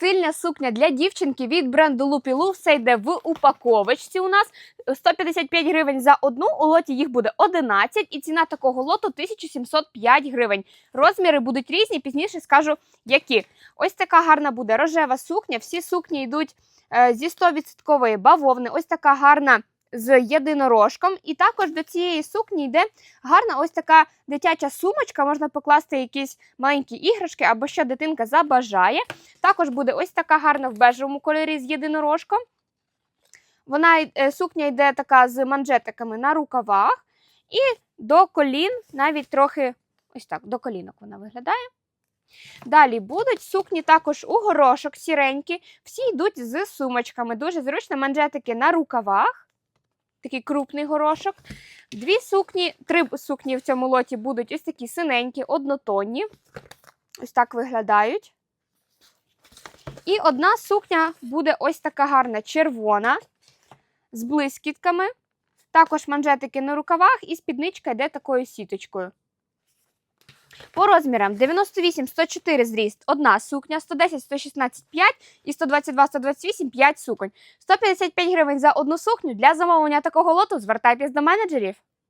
стильна сукня для дівчинки від бренду Лупілу. Все йде в упаковочці. У нас 155 гривень за одну. У лоті їх буде 11, і ціна такого лоту 1705 гривень. Розміри будуть різні. Пізніше скажу, які. Ось така гарна буде рожева сукня. Всі сукні йдуть е, зі 100% бавовни. Ось така гарна з єдинорожком. І також до цієї сукні йде гарна ось така дитяча сумочка. Можна покласти якісь маленькі іграшки або що дитинка забажає. Також буде ось така гарна в бежевому кольорі з єдинорожком. Вона е, сукня йде така з манжетиками на рукавах, і до колін навіть трохи ось так, до колінок вона виглядає. Далі будуть сукні також у горошок сіренькі. Всі йдуть з сумочками. Дуже зручно манжетики на рукавах. Такий крупний горошок. Дві сукні, три сукні в цьому лоті будуть ось такі синенькі, однотонні. Ось так виглядають. І одна сукня буде ось така гарна червона з блискітками. Також манжетики на рукавах і спідничка йде такою сіточкою. По розмірам 98-104 зріст одна сукня, 110-116 5 і 122-128 5 суконь. 155 гривень за одну сукню. Для замовлення такого лоту звертайтесь до менеджерів.